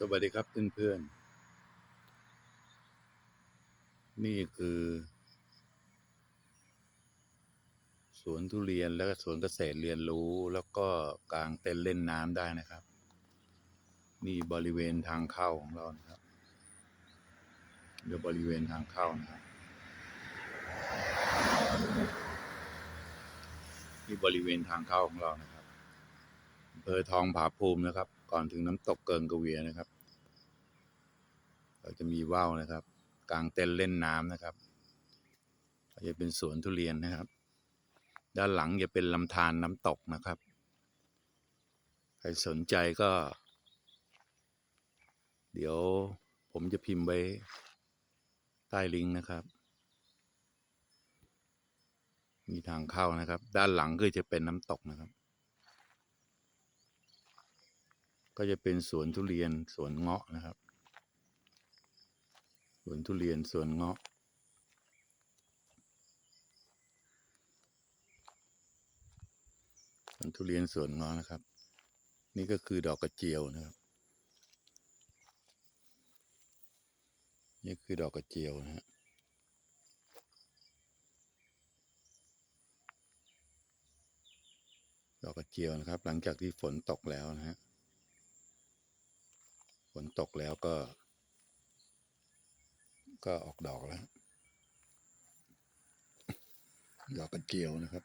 สวัสดีครับเพื่อนๆ นี่คือ สวนทุเรียนแล้วก็สวนเกษตรเรียนรู้แล้วก็กลางเต็นเล่นน้ำได้นะครับ นี่บริเวณทางเข้าของเรานะครับเดี๋ยวบริเวณทางเข้านะครับนี่บริเวณทางเข้าของเรานะครับ ภอทองผาภูมินะครับ ก่อนถึงน้ำตกเกิงกระเวียนะครับเราจะมีว่าวนะครับ กลางเต็นเล่นน้ำนะครับก็จะเป็นสวนทุเรียนนะครับ ด้านหลังจะเป็นลำธารน้ำตกนะครับ ใครสนใจก็ เดี๋ยวผมจะพิมพ์ไว้ใต้ลิงก์นะครับ มีทางเข้านะครับ ด้านหลังก็จะเป็นน้ำตกนะครับ ก็จะเป็นสวนทุเรียนสวนเงาะนะครับสวนทุเรียนสวนเงาะ สวนทุเรียนสวนเงาะนะครับ นี่ก็คือดอกกระเจียวนะครับ นี่คือดอกกระเจียวนะฮะดอกกระเจียวนะครับ หลังจากที่ฝนตกแล้วนะฮะ นตกแล้วก็ ก็ออกดอกแล้ว ดอกกระเจียวนะครับ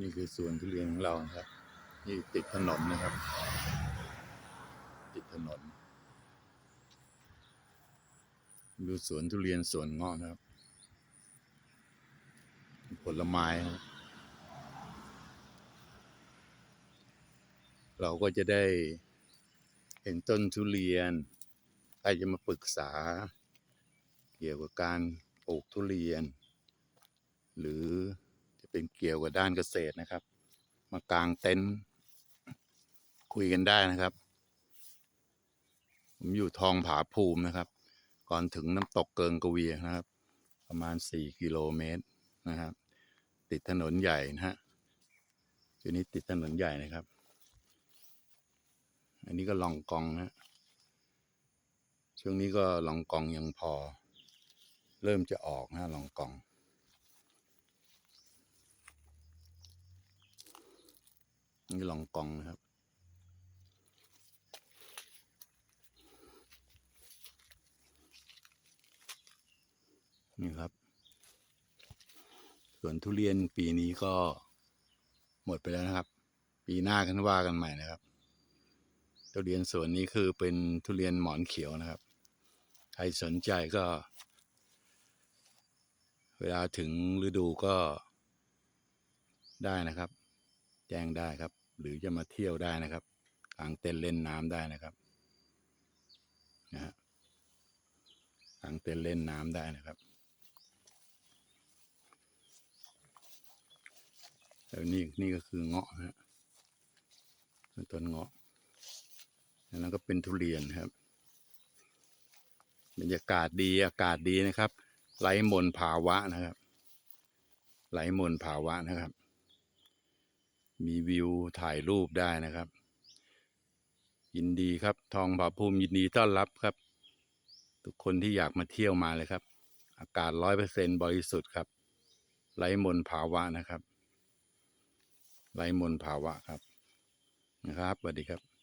นี่คือสวนทุเรียนของเราครับ นี่ติดถนนนะครับ ติดถนน ดูสวนทุเรียนสวนงาะนะครับ ผลไม้ครับ เราก็จะได้เห็นต้นทุเรียน ใครจะมาปรึกษา เกี่ยวกับการปลูกทุเรียน หรือจะเป็นเกี่ยวกับด้านเกษตรนะครับ มากางเต็นท์คุยกันได้นะครับ ผมอยู่ทองผาภูมินะครับ ก่อนถึงน้ำตกเกิงกวีนะครับ ประมาณสี่กิโลเมตรนะครับ ติดถนนใหญ่นะฮะจุดนี้ติดถนนใหญ่นะครับ อันนี้ก็ลองกองนะช่วงนี้ก็ลองกองยังพอ เริ่มจะออกนะลองกองนี่ลองกองนะครับนี่ครับส่วนทุเรียนปีนี้ก็หมดไปแล้วนะครับ ปีหน้ากันว่ากันใหม่นะครับ ทุเรียนสวนนี้คือเป็นทุเรียนหมอนเขียวนะครับ ใครสนใจก็ เวลาถึงฤดูก็ได้นะครับ แจ้งได้ครับ หรือจะมาเที่ยวได้นะครับกางเต็นเล่นน้ำได้นะครับนะฮะกางเต็นเล่นน้ำได้นะครับแล้วนี่นี่ก็คือเงาะนะฮะเป็นต้นเงาะ แล้วนั้นก็เป็นทุเรียนครับ บรรยากาศดีอากาศดีนะครับไร้มลภาวะนะครับไร้มลภาวะนะครับ มีวิวถ่ายรูปได้นะครับ ยินดีครับ ทองผาภูมิยินดีต้อนรับครับ ทุกคนที่อยากมาเที่ยวมาเลยครับ อากาศร้อยเปอร์เซ็นบริสุทธิ์ครับไร้มลภาวะนะครับไร้มลภาวะครับนะครับสวัสดีครับ